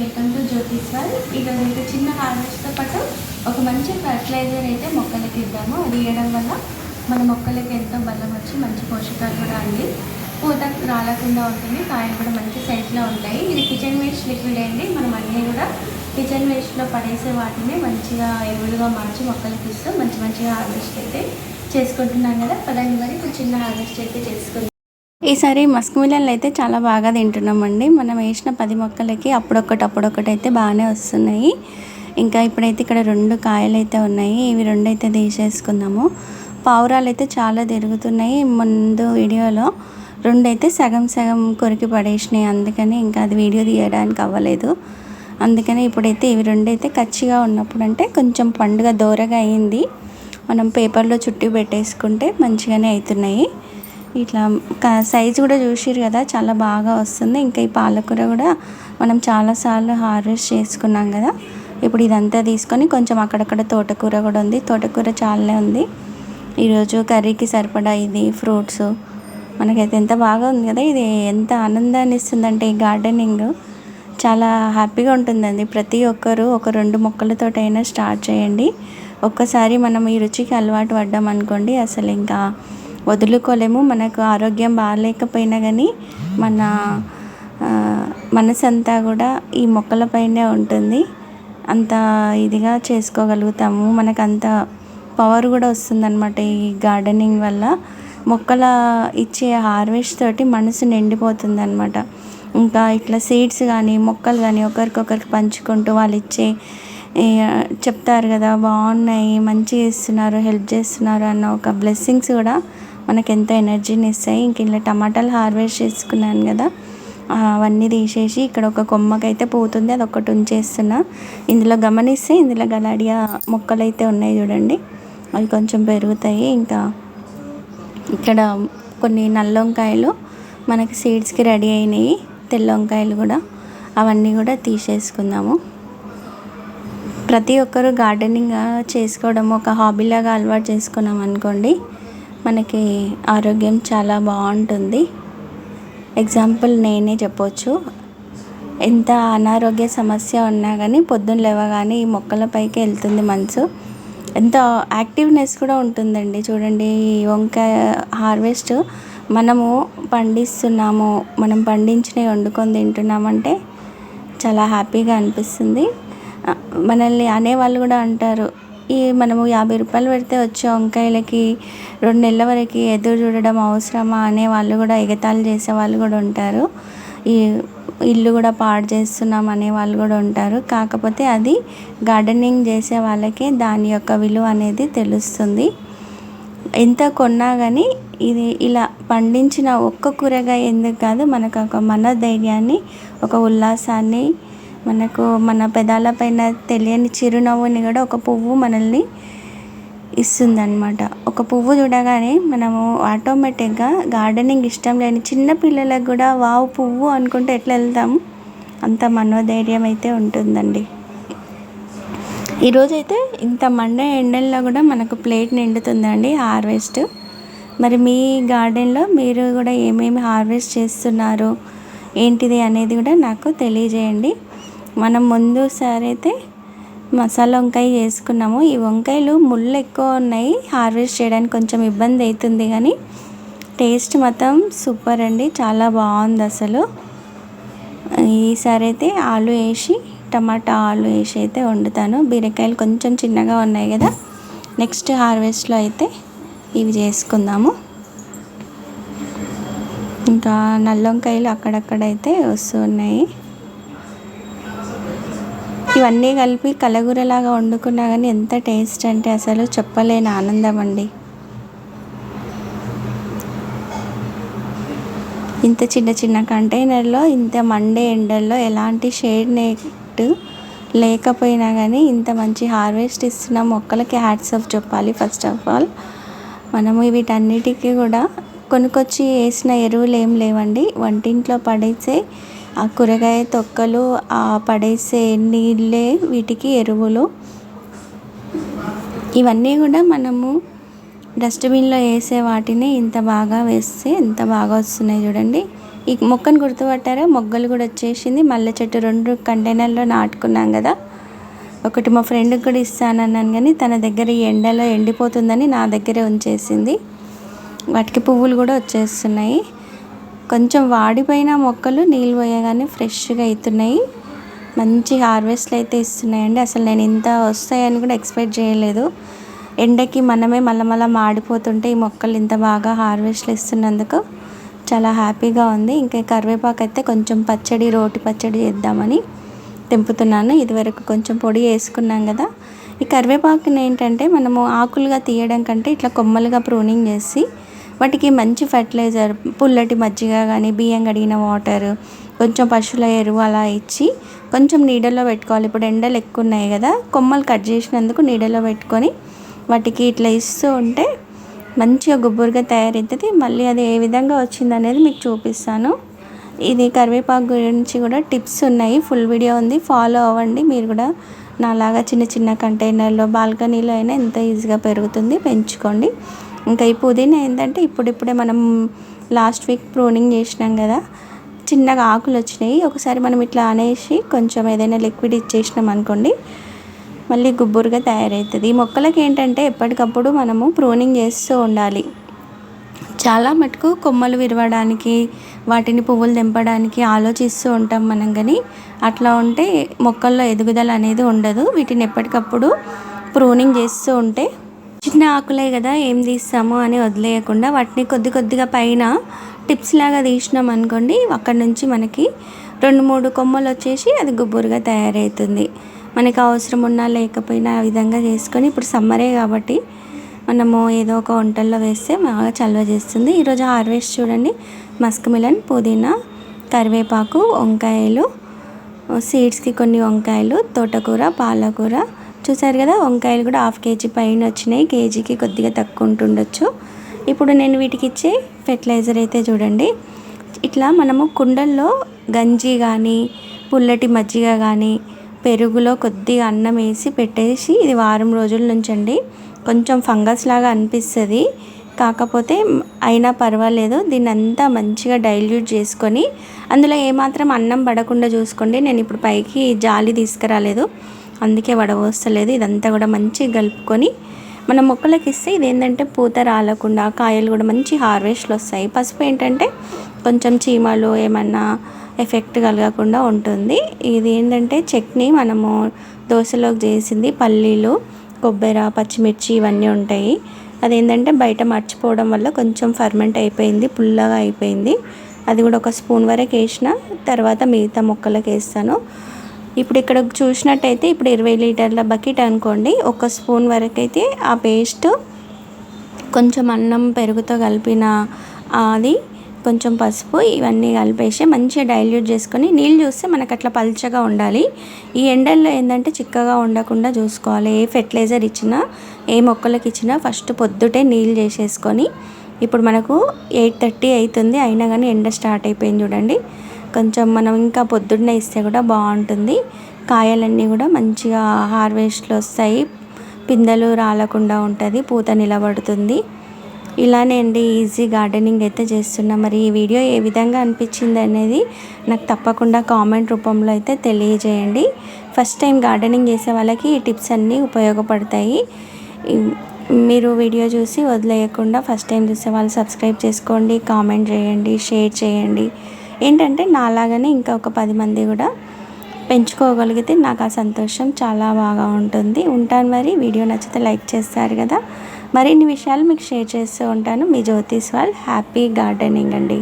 Welcome to జ్యోతిష్వర్ ఈరోజు అయితే చిన్న హార్వెస్ట్తో పాటు ఒక మంచి ఫర్టిలైజర్ అయితే మొక్కలకి ఇద్దాము. అది ఇవ్వడం వల్ల మన మొక్కలకి ఎంతో బలం వచ్చి మంచి పోషకాలు కూడా అండి పూత రాలకుండా ఉంటుంది. కాయలు కూడా మంచి సైజులో ఉంటాయి. ఇది కిచెన్ వేస్ట్ లిక్విడ్ అండి. మనం అన్నీ కూడా కిచెన్ వేస్ట్లో పడేసే వాటిని మంచిగా ఎరువులుగా మార్చి మొక్కలకి ఇస్తూ మంచి మంచిగా హార్వెస్ట్ అయితే చేసుకుంటున్నాం కదా. పదండి మరి ఇప్పుడు చిన్న హార్వెస్ట్ అయితే చేసుకుంటాం ఈసారి మస్క్ మిలన్లు అయితే చాలా బాగా తింటున్నామండి. మనం వేసిన పది మొక్కలకి అప్పుడొక్కటి అప్పుడొక్కటి అయితే బాగానే వస్తున్నాయి. ఇంకా ఇప్పుడైతే ఇక్కడ రెండు కాయలు అయితే ఉన్నాయి. ఇవి రెండు అయితే తీసేసుకున్నాము పావురాలు అయితే చాలా తిరుగుతున్నాయి ముందు వీడియోలో. రెండు అయితే సగం సగం కొరికి పడేసినాయి. అందుకని ఇంకా అది వీడియో తీయడానికి అవ్వలేదు. అందుకని ఇప్పుడైతే ఇవి రెండు అయితే కచ్చిగా ఉన్నప్పుడు అంటే కొంచెం పండుగ దూరగా అయింది. మనం పేపర్లో చుట్టి పెట్టేసుకుంటే మంచిగానే అవుతున్నాయి ఇట్లా సైజు కూడా చూసిరు కదా చాలా బాగా వస్తుంది. ఇంకా ఈ పాలకూర కూడా మనం చాలాసార్లు హార్వెస్ట్ చేసుకున్నాం కదా. ఇప్పుడు ఇదంతా తీసుకొని కొంచెం అక్కడక్కడ తోటకూర కూడా ఉంది. తోటకూర చాలానే ఉంది. ఈరోజు కర్రీకి సరిపడా ఇది ఫ్రూట్స్ మనకైతే ఎంత బాగా ఉంది కదా ఇది ఎంత ఆనందాన్ని ఇస్తుందంటే ఈ గార్డెనింగ్ చాలా హ్యాపీగా ఉంటుందండి. ప్రతి ఒక్కరు ఒక రెండు మొక్కలతోటైనా స్టార్ట్ చేయండి. ఒక్కసారి మనం ఈ రుచికి అలవాటు పడ్డాం అనుకోండి అసలు ఇంకా వదులుకోలేము. మనకు ఆరోగ్యం బాగాలేకపోయినా కానీ మన మనసు అంతా కూడా ఈ మొక్కలపైనే ఉంటుంది. అంత ఇదిగా చేసుకోగలుగుతాము. మనకు అంత పవర్ కూడా వస్తుందన్నమాట ఈ గార్డెనింగ్ వల్ల. మొక్కల ఇచ్చే హార్వెస్ట్ తోటి మనసు నిండిపోతుంది అనమాట ఇంకా ఇట్లా సీడ్స్ కానీ మొక్కలు కానీ ఒకరికొకరికి పంచుకుంటూ వాళ్ళు ఇచ్చే చెప్తారు కదా బాగున్నాయి మంచిగా ఇస్తున్నారు హెల్ప్ చేస్తున్నారు అన్న ఒక బ్లెస్సింగ్స్ కూడా మనకి ఎంత ఎనర్జీని ఇస్తాయి ఇంక ఇలా టమాటాలు హార్వెస్ట్ చేసుకున్నాను కదా. అవన్నీ తీసేసి ఇక్కడ ఒక కొమ్మకైతే పోతుంది. అది ఒకటి ఉంచేస్తున్నా. ఇందులో గమనిస్తే ఇందులో గలాడియా మొక్కలు అయితే ఉన్నాయి చూడండి. అవి కొంచెం పెరుగుతాయి. ఇంకా ఇక్కడ కొన్ని నల్ల వంకాయలు మనకి సీడ్స్కి రెడీ అయినాయి. తెల్ల వంకాయలు కూడా. అవన్నీ కూడా తీసేసుకుందాము. ప్రతి ఒక్కరు గార్డెనింగ్ చేసుకోవడం ఒక హాబీలాగా అలవాటు చేసుకున్నాం అనుకోండి మనకి ఆరోగ్యం చాలా బాగుంటుంది. ఎగ్జాంపుల్ నేనే చెప్పొచ్చు. ఎంత అనారోగ్య సమస్య ఉన్నా కానీ పొద్దున్న లేవగానే ఈ మొక్కల పైకి వెళ్తుంది మనసు. ఎంత యాక్టివ్నెస్ కూడా ఉంటుందండి. చూడండి ఈ వంకాయ హార్వెస్ట్ మనము పండిస్తున్నాము. మనం పండించినవి వండుకొని తింటున్నామంటే చాలా హ్యాపీగా అనిపిస్తుంది. మనల్ని అనేవాళ్ళు కూడా అంటారు ఈ మనము యాభై రూపాయలు పెడితే వచ్చే వంకాయలకి రెండు నెలల వరకు ఎదురు చూడడం అవసరమా అనే వాళ్ళు కూడా ఎగతాళి చేసే వాళ్ళు కూడా ఉంటారు. ఈ ఇల్లు కూడా పాడు చేస్తున్నాం అనే వాళ్ళు కూడా ఉంటారు. కాకపోతే అది గార్డెనింగ్ చేసే వాళ్ళకే దాని యొక్క విలువ అనేది తెలుస్తుంది. ఎంత కొన్నా కానీ ఇది ఇలా పండించిన ఒక్క కూరగాయ ఎందుకు కాదు మనకు ఒక మన ధైర్యాన్ని ఒక ఉల్లాసాన్ని మనకు మన పెదాల పైన తెలియని చిరునవ్వుని కూడా ఒక పువ్వు మనల్ని ఇస్తుందన్నమాట. ఒక పువ్వు చూడగానే మనము ఆటోమేటిక్గా గార్డెనింగ్ ఇష్టం లేని చిన్న పిల్లలకు కూడా వావ్ పువ్వు అనుకుంటే ఎట్లా వెళ్తాము? అంత మనోధైర్యం అయితే ఉంటుందండి. ఈరోజైతే ఇంత మండే ఎండల్లో కూడా మనకు ప్లేట్ నిండుతుందండి హార్వెస్ట్. మరి మీ గార్డెన్లో మీరు కూడా ఏమేమి హార్వెస్ట్ చేస్తున్నారు? ఏంటిది అనేది కూడా నాకు తెలియజేయండి. మనం ముందుసారి అయితే మసాలా వంకాయ చేసుకున్నాము. ఈ వంకాయలు ముళ్ళు ఎక్కువ ఉన్నాయి. హార్వెస్ట్ చేయడానికి కొంచెం ఇబ్బంది అవుతుంది కానీ టేస్ట్ మాత్రం సూపర్ అండి. చాలా బాగుంది అసలు. ఈసారి అయితే ఆలు వేసి టమాటా ఆలు వేసి అయితే వండుతాను. బీరకాయలు కొంచెం చిన్నగా ఉన్నాయి కదా. నెక్స్ట్ హార్వెస్ట్లో అయితే ఇవి చేసుకుందాము. ఇంకా నల్ల వంకాయలు అక్కడక్కడైతే వస్తున్నాయి. ఇవన్నీ కలిపి కలగూరలాగా వండుకున్నా కానీ ఎంత టేస్ట్ అంటే అసలు చెప్పలేని ఆనందం అండి. ఇంత చిన్న చిన్న కంటైనర్లో ఇంత మండే ఎండల్లో ఎలాంటి షేడ్ నెట్ లేకపోయినా కానీ ఇంత మంచి హార్వెస్ట్ ఇస్తున్న మొక్కలకి హ్యాట్స్ ఆఫ్ చెప్పాలి ఫస్ట్ ఆఫ్ ఆల్. మనము వీటన్నిటికీ కూడా కొనుకొచ్చి వేసిన ఎరువులు ఏం లేవండి. వంటింట్లో పడేసే ఆ కూరగాయ తొక్కలు ఆ పడేసే నీళ్ళే వీటికి ఎరువులు. ఇవన్నీ కూడా మనము డస్ట్బిన్లో వేసే వాటిని ఇంత బాగా వేస్తే ఎంత బాగా వస్తున్నాయి చూడండి. ఈ మొక్కను గుర్తుపట్టారా? మొగ్గలు కూడా వచ్చేసింది. మల్లె చెట్టు రెండు కంటైనర్లో నాటుకున్నాం కదా. ఒకటి మా ఫ్రెండ్కి కూడా ఇస్తానన్నాను కానీ తన దగ్గర ఈ ఎండలో ఎండిపోతుందని నా దగ్గరే ఉంచేసింది. వాటికి పువ్వులు కూడా వచ్చేస్తున్నాయి. కొంచెం వాడిపోయిన మొక్కలు నీళ్ళు పోయగానే ఫ్రెష్గా అవుతున్నాయి మంచి హార్వెస్ట్లు అయితే ఇస్తున్నాయండి. అసలు నేను ఇంత వస్తాయని కూడా ఎక్స్పెక్ట్ చేయలేదు. ఎండకి మనమే మళ్ళీ మళ్ళీ మాడిపోతుంటే ఈ మొక్కలు ఇంత బాగా హార్వెస్ట్లు ఇస్తున్నందుకు చాలా హ్యాపీగా ఉంది. ఇంకా కరివేపాకు అయితే కొంచెం పచ్చడి రోటి పచ్చడి చేద్దామని తెంపుతున్నాను. ఇదివరకు కొంచెం పొడి వేసుకున్నాం కదా. ఈ కరివేపాకుని ఏంటంటే మనము ఆకులుగా తీయడం కంటే ఇట్లా కొమ్మలుగా ప్రూనింగ్ చేసి వాటికి మంచి ఫర్టిలైజర్ పుల్లటి మజ్జిగ కానీ బియ్యం కడిగిన వాటర్ కొంచెం పశువుల ఎరువు అలా ఇచ్చి కొంచెం నీడలో పెట్టుకోవాలి. ఇప్పుడు ఎండలు ఎక్కువ ఉన్నాయి కదా కొమ్మలు కట్ చేసినందుకు నీడలో పెట్టుకొని వాటికి ఇట్లా ఇస్తూ ఉంటే మంచిగా గుబ్బురుగా తయారవుతుంది మళ్ళీ అది ఏ విధంగా వచ్చింది అనేది మీకు చూపిస్తాను. ఇది కరివేపాకు గురించి కూడా టిప్స్ ఉన్నాయి. ఫుల్ వీడియో ఉంది. ఫాలో అవ్వండి. మీరు కూడా నాలాగా చిన్న చిన్న కంటైనర్లో బాల్కనీలో అయినా ఎంత ఈజీగా పెరుగుతుంది పెంచుకోండి. ఇంకా ఈ పుదీనా ఏంటంటే ఇప్పుడిప్పుడే మనం లాస్ట్ వీక్ ప్రూనింగ్ చేసినాం కదా చిన్నగా ఆకులు వచ్చినాయి. ఒకసారి మనం ఇట్లా అనేసి కొంచెం ఏదైనా లిక్విడ్ ఇచ్చేసినాం అనుకోండి మళ్ళీ గుబ్బురుగా తయారవుతుంది. ఈ మొక్కలకి ఏంటంటే ఎప్పటికప్పుడు మనము ప్రూనింగ్ చేస్తూ ఉండాలి. చాలా మటుకు కొమ్మలు విరవడానికి వాటిని పువ్వులు తెంపడానికి ఆలోచిస్తూ ఉంటాం మనం కానీ అట్లా ఉంటే మొక్కల్లో ఎదుగుదల అనేది ఉండదు. వీటిని ఎప్పటికప్పుడు ప్రూనింగ్ చేస్తూ ఉంటే చిన్న ఆకులే కదా ఏం తీస్తాము అని వదిలేయకుండా వాటిని కొద్ది కొద్దిగా పైన టిప్స్ లాగా తీసినాం అనుకోండి అక్కడ నుంచి మనకి రెండు మూడు కొమ్మలు వచ్చేసి అది గుబ్బురుగా తయారవుతుంది. మనకి అవసరం ఉన్నా లేకపోయినా ఆ విధంగా చేసుకొని ఇప్పుడు సమ్మరే కాబట్టి మనము ఏదో ఒక వంటల్లో వేస్తే బాగా చల్వ చేస్తుంది. ఈరోజు హార్వెస్ట్ చూడండి మస్క్ మిలన్ పుదీనా కరివేపాకు వంకాయలు సీడ్స్కి కొన్ని వంకాయలు తోటకూర పాలకూర చూసారు కదా వంకాయలు కూడా హాఫ్ కేజీ పైన వచ్చినాయి. కేజీకి కొద్దిగా తక్కువ ఉంటుండొచ్చు. ఇప్పుడు నేను వీటికి ఇచ్చే ఫెర్టిలైజర్ అయితే చూడండి. ఇట్లా మనము కుండల్లో గంజి కానీ పుల్లటి మజ్జిగ కానీ పెరుగులో కొద్దిగా అన్నం వేసి పెట్టేసి ఇది వారం రోజుల నుంచి అండి కొంచెం ఫంగస్ లాగా అనిపిస్తుంది. కాకపోతే అయినా పర్వాలేదు. దీన్ని అంతా మంచిగా డైల్యూట్ చేసుకొని అందులో ఏమాత్రం అన్నం పడకుండా చూసుకోండి. నేను ఇప్పుడు పైకి జాలి తీసుకురాలేదు. అందుకే వడవోస్తలేదు. ఇదంతా కూడా మంచిగా కలుపుకొని మన మొక్కలకి ఇస్తే ఇదేంటంటే పూత రాలకుండా కాయలు కూడా మంచి హార్వెస్ట్లు వస్తాయి పసుపు ఏంటంటే కొంచెం చీమలు ఏమన్నా ఎఫెక్ట్ కలగకుండా ఉంటుంది. ఇది ఏంటంటే చట్నీ మనము దోశలోకి చేసింది పల్లీలు కొబ్బరి పచ్చిమిర్చి ఇవన్నీ ఉంటాయి. అదేంటంటే బయట మర్చిపోవడం వల్ల కొంచెం ఫర్మెంట్ అయిపోయింది పుల్లగా అయిపోయింది. అది కూడా ఒక స్పూన్ వరకు వేసిన తర్వాత మిగతా మొక్కలకు వేస్తాను ఇప్పుడు ఇక్కడ చూసినట్టయితే ఇప్పుడు ఇరవై లీటర్ల బకెట్ అనుకోండి. ఒక స్పూన్ వరకు అయితే ఆ పేస్ట్ కొంచెం అన్నం పెరుగుతో కలిపిన అది కొంచెం పసుపు ఇవన్నీ కలిపేసి మంచిగా డైల్యూట్ చేసుకొని నీళ్ళు చూస్తే మనకు అట్లా పల్చగా ఉండాలి. ఈ ఎండల్లో ఏంటంటే చిక్కగా ఉండకుండా చూసుకోవాలి. ఏ ఫెర్టిలైజర్ ఇచ్చినా ఏ మొక్కలకి ఇచ్చినా ఫస్ట్ పొద్దుటే నీళ్ళు చేసేసుకొని ఇప్పుడు మనకు ఎయిట్ థర్టీ అవుతుంది. అయినా కానీ ఎండ స్టార్ట్ అయిపోయింది చూడండి. కొంచెం మనం ఇంకా పొద్దున్నే ఇస్తే కూడా బాగుంటుంది. కాయలన్నీ కూడా మంచిగా హార్వెస్ట్లు వస్తాయి. పిందెలు రాలకుండా ఉంటుంది పూత నిలబడుతుంది. ఇలానే అండి ఈజీ గార్డెనింగ్ అయితే చేస్తున్నా. మరి ఈ వీడియో ఏ విధంగా అనిపించింది అనేది నాకు తప్పకుండా కామెంట్ రూపంలో అయితే తెలియజేయండి. ఫస్ట్ టైం గార్డెనింగ్ చేసే వాళ్ళకి ఈ టిప్స్ అన్నీ ఉపయోగపడతాయి. మీరు వీడియో చూసి వదిలేయకుండా ఫస్ట్ టైం చూసే వాళ్ళు సబ్స్క్రైబ్ చేసుకోండి కామెంట్ చేయండి షేర్ చేయండి. ఏంటంటే నాలాగానే ఇంకా ఒక పది మంది కూడా పెంచుకోగలిగితే నాకు ఆ సంతోషం చాలా బాగా ఉంటుంది. ఉంటాను మరి. వీడియో నచ్చితే లైక్ చేస్తారు కదా. మరిన్ని విషయాలు మీకు షేర్ చేస్తూ ఉంటాను. మీ జ్యోతిష్వాల్ హ్యాపీ గార్డెనింగ్ అండి.